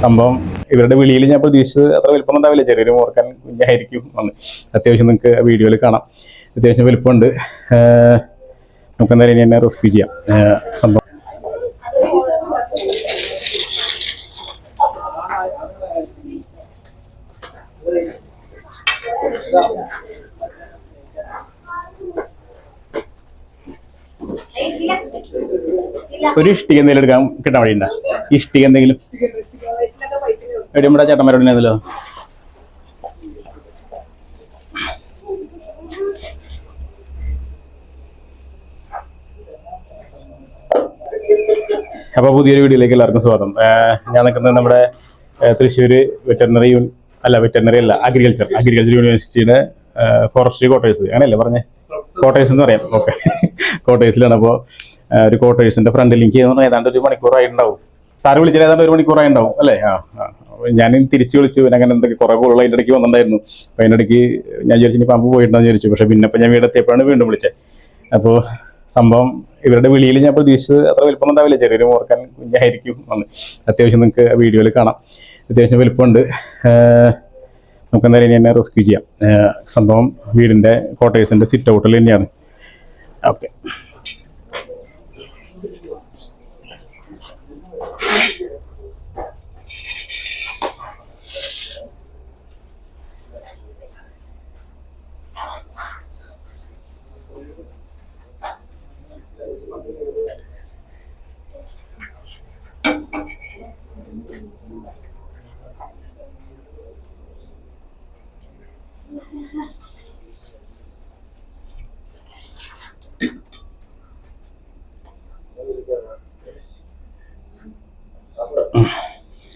സംഭവം ഇവരുടെ വിളിയിൽ ഞാൻ പ്രതീക്ഷിച്ചത് അത്ര വലിപ്പം ഉണ്ടാവില്ല. ചെറിയൊരു മോർക്കാൻ കുഞ്ഞായിരിക്കും. എന്ന് അത്യാവശ്യം നിങ്ങൾക്ക് വീഡിയോയിൽ കാണാം. അത്യാവശ്യം വലിപ്പമുണ്ട്. നമുക്ക് ഇനി തന്നെ റെസ്ക്യൂ ചെയ്യാം. സംഭവം ഒരു ഇഷ്ടിക എന്തെങ്കിലും എടുക്കാൻ കിട്ടാൻ വഴിയുണ്ട? ഇഷ്ടിക എന്തെങ്കിലും? എവിടെ നമ്മുടെ ചേട്ടന്മാരോട് ഉണ്ടല്ലോ അപ്പോൾ പുതിയൊരു വീഡിയോയിലേക്ക് എല്ലാവർക്കും സ്വാഗതം. ഞാൻ നിൽക്കുന്നത് നമ്മുടെ തൃശ്ശൂർ വെറ്ററിനറി അല്ല വെറ്ററിനറി അല്ല അഗ്രികൾച്ചർ അഗ്രികൾച്ചർ യൂണിവേഴ്സിറ്റിയുടെ ഫോറസ്ട്രി കോട്ടേഴ്സ് അങ്ങനെയല്ലേ പറഞ്ഞേ? കോട്ടേഴ്സ് എന്ന് പറയാം. ഓക്കെ കോട്ടേഴ്സിലാണ് അപ്പോൾ ഒരു കോട്ടേഴ്സിന്റെ ലിങ്ക് എന്ന് പറഞ്ഞാൽ ഏതാണ്ട് ഒരു മണിക്കൂറായി ഉണ്ടാവും സാറ് വിളിച്ചാൽ ഏതാണ്ട് ഒരു മണിക്കൂറായി ഉണ്ടാവും അല്ലേ? ആ. ഞാൻ തിരിച്ചു വിളിച്ചു പിന്നെ അങ്ങനെ എന്തൊക്കെ കുറേ കൂടുതൽ അതിന്റെ ഇടയ്ക്ക് വന്നിട്ടുണ്ടായിരുന്നു. അപ്പോൾ അതിന്റെ ഇടയ്ക്ക് ഞാൻ വിചാരിച്ചു ഇനി പമ്പ് പോയിട്ടുണ്ടെന്ന് വിചാരിച്ചു. പക്ഷേ പിന്നെ ഇപ്പം ഞാൻ വീടെത്തിയപ്പോഴാണ് വീണ്ടും വിളിച്ചത്. അപ്പോൾ സംഭവം ഇവരുടെ വിളിയിൽ ഞാൻ പ്രതീക്ഷിച്ചത് അത്ര വലിപ്പം ഉണ്ടാവില്ല ചെറിയൊരു ഓർക്കാൻ കുഞ്ഞായിരിക്കും എന്ന്. അത്യാവശ്യം നിങ്ങൾക്ക് വീഡിയോയിൽ കാണാം. അത്യാവശ്യം വലിപ്പമുണ്ട്. നമുക്ക് എന്തായാലും ഇനി തന്നെ റെസ്ക്യൂ ചെയ്യാം. സംഭവം വീടിന്റെ കോട്ടേഴ്സിന്റെ സിറ്റ് ഔട്ടിൽ തന്നെയാണ്. ഓക്കെ.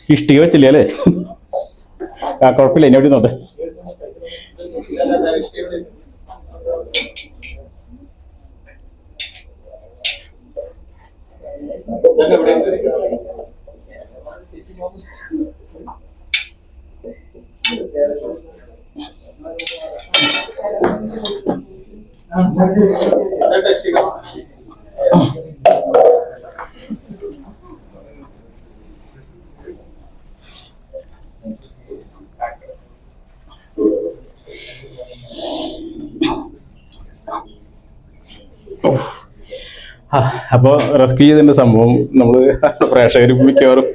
ഇഷ്ടിക വെച്ചില്ലേ അല്ലേ? ആ കുഴപ്പമില്ല എന്നെ വിടുന്നുണ്ട് നോട്ടെ അപ്പോൾ റെസ്ക്യൂ ചെയ്തതിന്റെ സംഭവം നമ്മൾ പ്രേക്ഷകർ മിക്കവാറും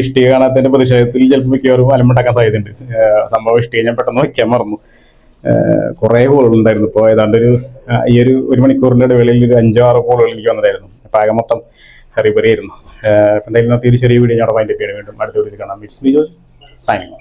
ഇഷ്ടിക കാണാത്തതിന്റെ പ്രതിഷേധത്തിൽ ചിലപ്പോൾ മിക്കവാറും അലമ്പുണ്ടാക്കാൻ സാധ്യതയുണ്ട്. സംഭവം ഇഷ്ടിക ഞാൻ പെട്ടെന്ന് വയ്ക്കാൻ മറന്നു. കുറെ ഉണ്ടായിരുന്നു. ഇപ്പോൾ ഏതാണ്ട് ഒരു ഈ ഒരു ഒരു മണിക്കൂറിന്റെ ഇടവേളയിൽ ഒരു അഞ്ചോ ആറോ കോളുകൾ എനിക്ക് വന്നതായിരുന്നു. അപ്പോൾ ആകെ മൊത്തം ഹറിബറി ആയിരുന്നു. എന്തായാലും ചെറിയ വീഡിയോ ഞാൻ വൈൻഡപ്പ് ചെയ്യണം വീണ്ടും അടുത്ത വീട്ടിൽ കാണാം. It's B Jose signing